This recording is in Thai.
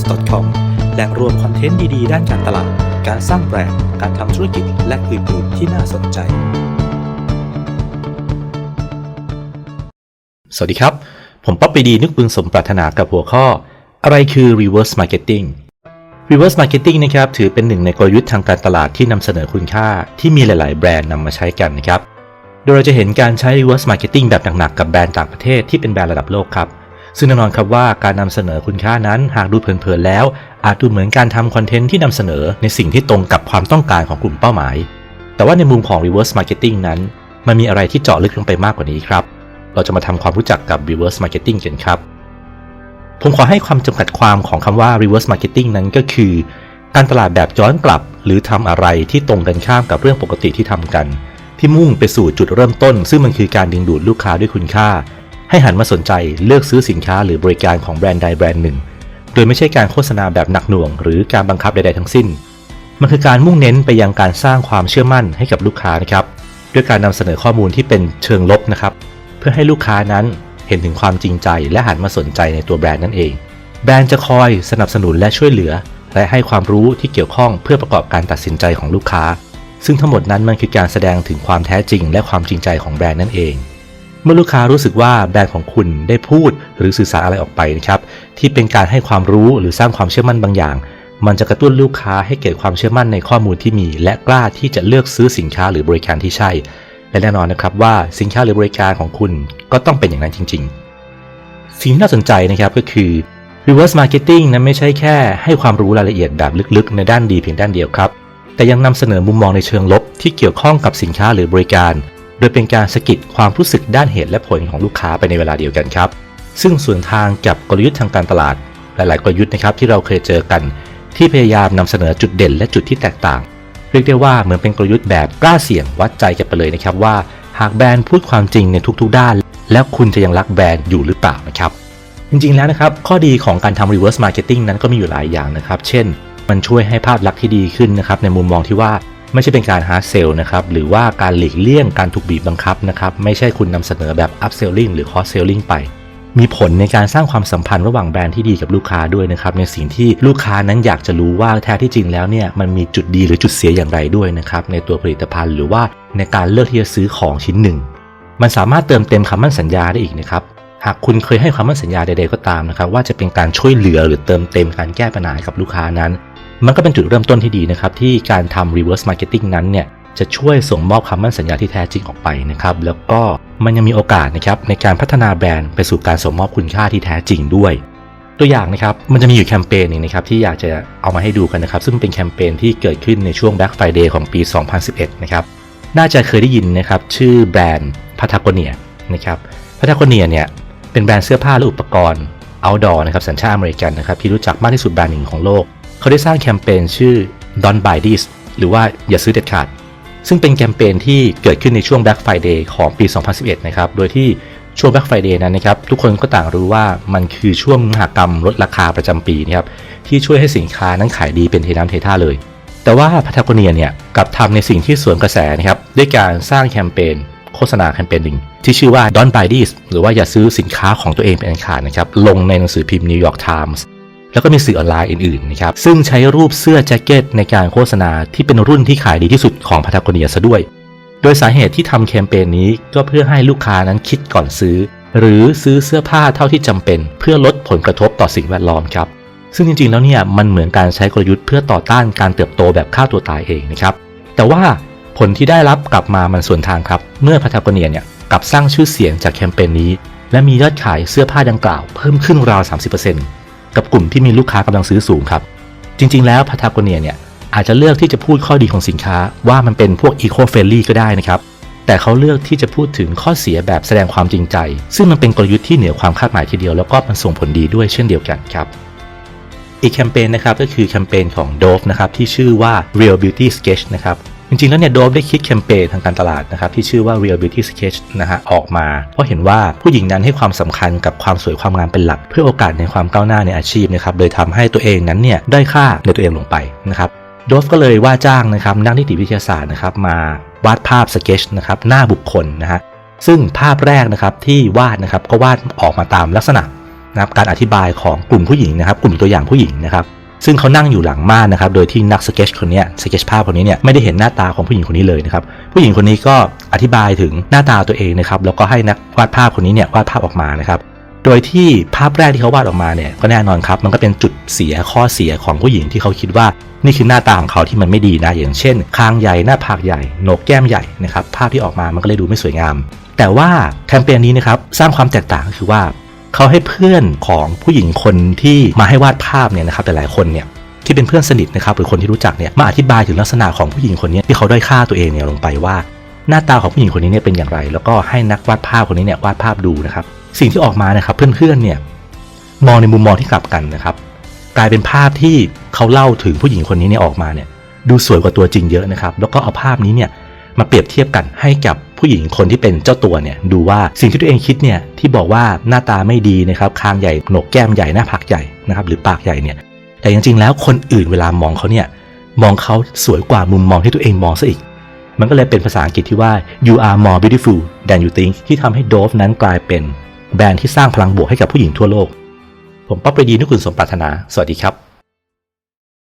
s c o m แหล่งรวมคอนเทนต์ดีๆ ด้านการตลาด การสร้างแบรนด์ การทำธุรกิจ และอื่นๆ ที่น่าสนใจ สวัสดีครับ ผมป๊อปปีดีนึกบึงสมปรารถนากับหัวข้อ อะไรคือ reverse marketing reverse marketing นะครับ ถือเป็นหนึ่งในกลยุทธ์ทางการตลาดที่นำเสนอคุณค่าที่มีหลาย ๆ แบรนด์นำมาใช้กันนะครับ โดยเราจะเห็นการใช้ reverse marketing แบบหนัก ๆ กับแบรนด์ต่างประเทศที่เป็นแบรนด์ระดับโลกครับ ซึ่งแน่นอนครับว่าการนำเสนอคุณค่านั้นหากดูเผินๆแล้ว อาจดูเหมือนการทำคอนเทนต์ที่นำเสนอในสิ่งที่ตรงกับความต้องการของกลุ่มเป้าหมาย แต่ว่าในมุมของ reverse marketing นั้น มันมีอะไรที่เจาะลึกลงไปมากกว่านี้ครับ เราจะมาทำความรู้จักกับ reverse marketing กันครับ ผมขอให้ความจำกัดความของคำว่า reverse marketing นั้นก็คือ การตลาดแบบย้อนกลับ หรือทำอะไรที่ตรงกันข้ามกับเรื่องปกติที่ทำกัน ที่มุ่งไปสู่จุดเริ่มต้น ซึ่งมันคือการดึงดูดลูกค้าด้วยคุณค่า ให้หันมาสนใจเลือกซื้อสินค้าหรือบริการของแบรนด์ใดแบรนด์หนึ่ง โดยไม่ใช่การโฆษณาแบบหนักหน่วง หรือการบังคับใด ๆ ทั้งสิ้น มันคือการมุ่งเน้นไปยังการสร้างความเชื่อมั่นให้กับลูกค้านะครับ ด้วยการนำเสนอข้อมูลที่เป็นเชิงลบนะครับ เพื่อให้ลูกค้านั้นเห็นถึงความจริงใจ และหันมาสนใจในตัวแบรนด์นั่นเอง แบรนด์จะคอยสนับสนุนและช่วยเหลือ และให้ความรู้ที่เกี่ยวข้องเพื่อประกอบการตัดสินใจของลูกค้า ซึ่งทั้งหมดนั้นมันคือการแสดงถึงความแท้จริง และความจริงใจของแบรนด์นั่นเอง เมื่อลูกค้ารู้สึกว่าแบรนด์ของคุณได้พูดหรือสื่อสารอะไรออกไปนะครับที่เป็นการให้ความรู้หรือสร้างความเชื่อมั่นบางอย่าง มันจะกระตุ้นลูกค้าให้เกิดความเชื่อมั่นในข้อมูลที่มี และกล้าที่จะเลือกซื้อสินค้าหรือบริการที่ใช่ และแน่นอนนะครับว่าสินค้าหรือบริการของคุณก็ต้องเป็นอย่างนั้นจริง ๆ สิ่งที่น่าสนใจนะครับก็คือ reverse marketing นั้นไม่ใช่แค่ให้ความรู้รายละเอียดแบบลึกๆ ในด้านดีเพียงด้านเดียวครับแต่ยังนำเสนอมุมมองในเชิงลบที่เกี่ยวข้องกับสินค้าหรือบริการ โดยเป็นการสะกิดความรู้สึกด้านเหตุและผลของลูกค้าไปในเวลาเดียวกันครับ ซึ่งส่วนทางกับกลยุทธ์ทางการตลาด หลาย ๆ กลยุทธ์นะครับที่เราเคยเจอกัน ที่พยายามนำเสนอจุดเด่นและจุดที่แตกต่าง เรียกได้ว่าเหมือนเป็นกลยุทธ์แบบกล้าเสี่ยงวัดใจกันไปเลยนะครับว่า หากแบรนด์พูดความจริงในทุก ๆ ด้าน แล้วคุณจะยังรักแบรนด์อยู่หรือเปล่านะครับจริง ๆ แล้วนะครับข้อดีของการทำ reverse marketing นั้นก็มีอยู่หลายอย่างนะครับ เช่น มันช่วยให้ภาพลักษณ์ที่ดีขึ้นนะครับในมุมมองที่ว่า ไม่ใช่เป็นการ hard sell นะครับหรือว่าการหลีกเลี่ยงการถูกบีบบังคับนะครับไม่ใช่คุณนำเสนอแบบ up selling หรือ cross selling ไป มีผลในการสร้างความสัมพันธ์ระหว่างแบรนด์ที่ดีกับลูกค้าด้วยนะครับในสิ่งที่ลูกค้านั้นอยากจะรู้ว่าแท้ที่จริงแล้วเนี่ยมันมีจุดดีหรือจุดเสียอย่างไรด้วยนะครับในตัวผลิตภัณฑ์หรือว่าในการเลือกที่จะซื้อของชิ้นหนึ่ง มันสามารถเติมเต็มคำมั่นสัญญาได้อีกนะครับหากคุณเคยให้ความมั่นสัญญาใดๆก็ตามนะครับว่าจะเป็นการช่วยเหลือหรือเติมเต็มการแก้ปัญหากับลูกค้านั้น มันก็เป็นจุดเริ่มต้นที่ดีนะครับที่การทำ reverse marketing นั้นเนี่ยจะช่วยส่งมอบคำมั่นสัญญาที่แท้จริงออกไปนะครับแล้วก็มันยังมีโอกาสนะครับในการพัฒนาแบรนด์ไปสู่การส่งมอบคุณค่าที่แท้จริงด้วย ตัวอย่างนะครับมันจะมีอยู่แคมเปญหนึงนะครับที่อยากจะเอามาให้ดูกันนะครับซึ่งเป็นแคมเปญที่เกิดขึ้นในช่วง Black Friday ของปี 2011 นะครับน่าจะเคยได้ยินนะครับชื่อแบรนด์พาทากเนียนะครับพาทากเนียเนี่ยเป็นแบรนด์เสื้อผ้าและอุปกรณ์ outdoor นะครับสัญชาติอเมริกันนะครับที่รู้จักมากที่สุดแบรนด์หนึ่งของโลก เขาได้สร้างแคมเปญชื่อ Don't Buy This หรือว่าอย่าซื้อเด็ดขาด ซึ่งเป็นแคมเปญที่เกิดขึ้นในช่วง Black Friday ของปี 2011 นะครับ โดยที่ช่วง Black Friday นั้นนะครับ ทุกคนก็ต่างรู้ว่ามันคือช่วงมหากรรมลดราคาประจำปีนะครับที่ช่วยให้สินค้านั้นขายดีเป็นเทน้ำเทท่าเลย แต่ว่าพัทากเนียเนี่ยกลับทำในสิ่งที่สวนกระแสนะครับด้วยการสร้างแคมเปญโฆษณาแคมเปญหนึ่งที่ชื่อว่า Don't Buy This หรือว่าอย่าซื้อสินค้าของตัวเองเป็นอันขาดนะครับลงในหนังสือพิมพ์ New York Times แล้วก็มีสื่อออนไลน์อื่นๆนะครับซึ่งใช้รูปเสื้อแจ็คเก็ตในการโฆษณาที่เป็นรุ่นที่ขายดีที่สุดของพัทากเนียซะด้วย โดยสาเหตุที่ทำแคมเปญนี้ก็เพื่อให้ลูกค้านั้นคิดก่อนซื้อ หรือซื้อเสื้อผ้าเท่าที่จำเป็น เพื่อลดผลกระทบต่อสิ่งแวดล้อมครับซึ่งจริงๆแล้วเนี่ยมันเหมือนการใช้กลยุทธ์เพื่อต่อต้านการเติบโตแบบฆ่าตัวตายเองนะครับแต่ว่าผลที่ได้รับกลับมามันส่วนทางครับ เมื่อพัทากเนียเนี่ยกลับสร้างชื่อเสียงจากแคมเปญนี้ และมียอดขายเสื้อผ้าดังกล่าวเพิ่มขึ้นราว 30% กับกลุ่มที่มีลูกค้ากำลังซื้อสูงครับ จริง ๆ แล้วพัทากเนียเนี่ยอาจจะเลือกที่จะพูดข้อดีของสินค้าว่ามันเป็นพวก eco friendly ก็ได้นะครับ แต่เขาเลือกที่จะพูดถึงข้อเสียแบบแสดงความจริงใจ ซึ่งมันเป็นกลยุทธ์ที่เหนือความคาดหมายทีเดียวแล้วก็มันส่งผลดีด้วยเช่นเดียวกันครับอีกแคมเปญนะครับก็คือแคมเปญของ Dove นะครับที่ชื่อว่า Real Beauty Sketch นะครับ จริงๆ แล้วเนี่ย Dove ได้คิดแคมเปญทางการตลาดนะครับที่ชื่อว่า Real Beauty Sketch นะฮะออกมา เพราะเห็นว่าผู้หญิงนั้นให้ความสำคัญกับความสวยความงามเป็นหลัก เพื่อโอกาสในความก้าวหน้าในอาชีพนะครับโดยทำให้ตัวเองนั้นเนี่ยได้ค่าในตัวเองลงไปนะครับโดฟก็เลยว่าจ้างนะครับนักนิติวิทยาศาสตร์นะครับมาวาดภาพสเก็ตชนะครับหน้าบุคคลนะฮะซึ่งภาพแรกนะครับที่วาดนะครับก็วาดออกมาตามลักษณะนะครับการอธิบายของกลุ่มผู้หญิงนะครับ กลุ่มตัวอย่างผู้หญิงนะครับ ซึ่งเขานั่งอยู่หลังม่านนะครับ โดยที่นักสเก็ตคนนี้สเก็ตภาพคนนี้เนี่ยไม่ได้เห็นหน้าตาของผู้หญิงคนนี้เลยนะครับ ผู้หญิงคนนี้ก็อธิบายถึงหน้าตาตัวเองนะครับแล้วก็ให้นักวาดภาพคนนี้เนี่ยวาดภาพออกมานะครับโดยที่ภาพแรกที่เขาวาดออกมาเนี่ยก็แน่นอนครับ มันก็เป็นจุดเสียข้อเสียของผู้หญิงที่เขาคิดว่า นี่คือหน้าตาของเขาที่มันไม่ดีนะ อย่างเช่น คางใหญ่หน้าผากใหญ่โหนกแก้มใหญ่นะครับภาพที่ออกมามันก็เลยดูไม่สวยงาม แต่ว่าแคมเปญนี้นะครับสร้างความแตกต่างก็คือว่า เขาให้เพื่อนของผู้หญิงคนที่มาให้วาดภาพเนี่ยนะครับแต่หลายคนเนี่ยที่เป็นเพื่อนสนิทนะครับหรือคนที่รู้จักเนี่ยมาอธิบายถึงลักษณะของผู้หญิงคนนี้ที่เขาด้อยค่าตัวเองเนี่ยลงไปว่า หน้าตาของผู้หญิงคนนี้เนี่ยเป็นอย่างไร แล้วก็ให้นักวาดภาพคนนี้เนี่ยวาดภาพดูนะครับ สิ่งที่ออกมานะครับเพื่อนๆเนี่ยมองในมุมมองที่กลับกันนะครับ กลายเป็นภาพที่เขาเล่าถึงผู้หญิงคนนี้เนี่ยออกมาเนี่ยดูสวยกว่าตัวจริงเยอะนะครับ แล้วก็เอาภาพนี้เนี่ยมาเปรียบเทียบกันให้กับ ผู้หญิงคนที่เป็นเจ้าตัวเนี่ยดูว่าสิ่งที่ตัวเองคิดเนี่ยที่บอกว่าหน้าตาไม่ดีนะครับคางใหญ่โหนกแก้มใหญ่หน้าผากใหญ่นะครับหรือปากใหญ่เนี่ยแต่จริงๆ แล้วคนอื่นเวลามองเขาเนี่ยมองเขาสวยกว่ามุมมองที่ตัวเองมองซะอีก มันก็เลยเป็นภาษาอังกฤษที่ว่า you are more beautiful than you think ที่ทำให้ Dove นั้นกลายเป็นแบรนด์ที่สร้างพลังบวกให้กับผู้หญิงทั่วโลก ผมป๊อปปรีดีนุกุลสมปรารถนา สวัสดีครับ